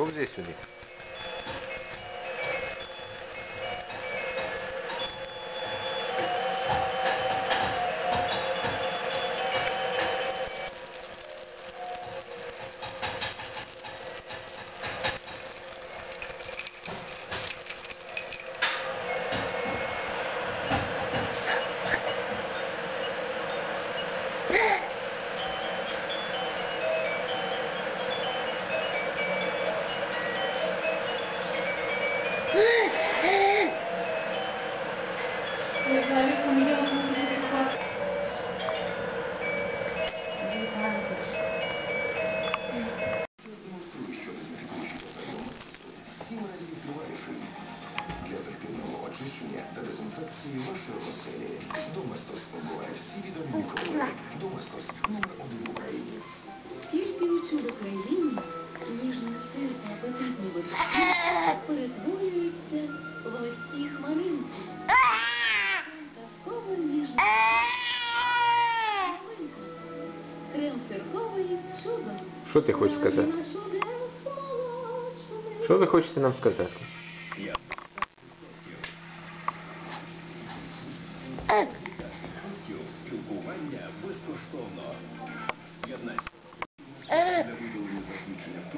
Повзи сюди. Дезінфекції вашої оселі Доместос побувають всі відомі мікроби. Доместос номер один в Україні. Тільки у цю країні ніжний стиль та апетитні перетворюються в легкі хмаринки. Казково ніжний. Крем цирковий чудо. Що ти хочеш сказати? Що ви хочете нам сказати? Спілкування безкоштовно. 15. Для видалення засмічення в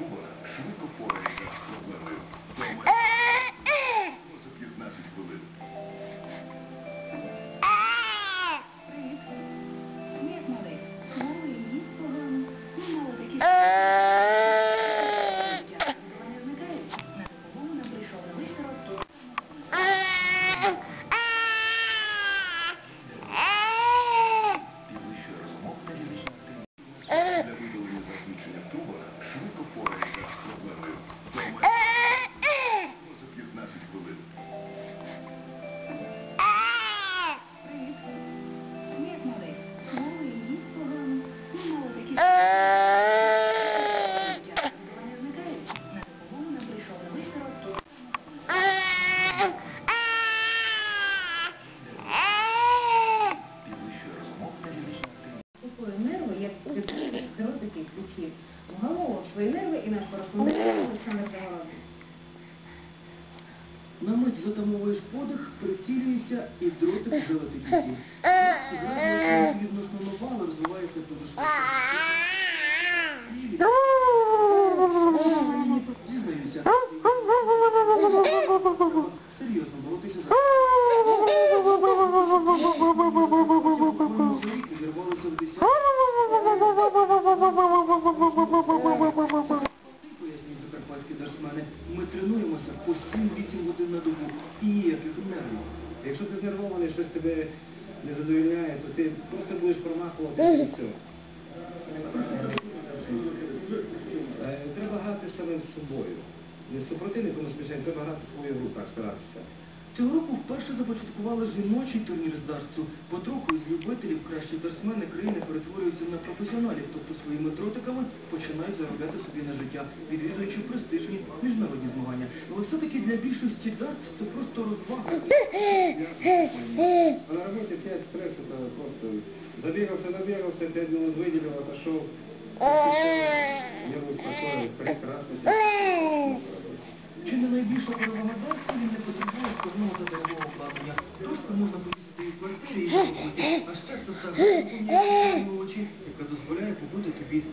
дротики ключі. В голову свої нерви і наш кореспондент Олександр Заволодин. На мить затамовуєш подих, прицілюєшся і дротик вже летить Так, ціль. Відносно нова, але розвивається позашвидко. Тренуємося по 7-8 годин на добу. І ніяких нервів. Якщо ти знервований, щось тебе не задовільняє, то ти просто будеш промахувати і все. Е, Треба грати саме з собою. Не з супротивником, звичайно, треба грати свою гру, так старатися. Цього року вперше започаткували жіночий турнір з дартсу. Потроху із любителів кращі дарсмени країни перетворюються на професіоналів, тобто своїми дротиками починають заробляти собі на життя, відвідуючи престижні міжнародні змагання. Але все-таки для більшості дартс це просто розвага. А на работе снять стресс, это просто забегался, забегался, пять минут выделил, отошел. Нервы успокоились, прекрасно себя. Чи не найбільша перевага дартсу, він не складного та дорогого обладнання. Просто можна поїздити в квартирі і робити. А ще це так, очі, яка дозволяє побути тобі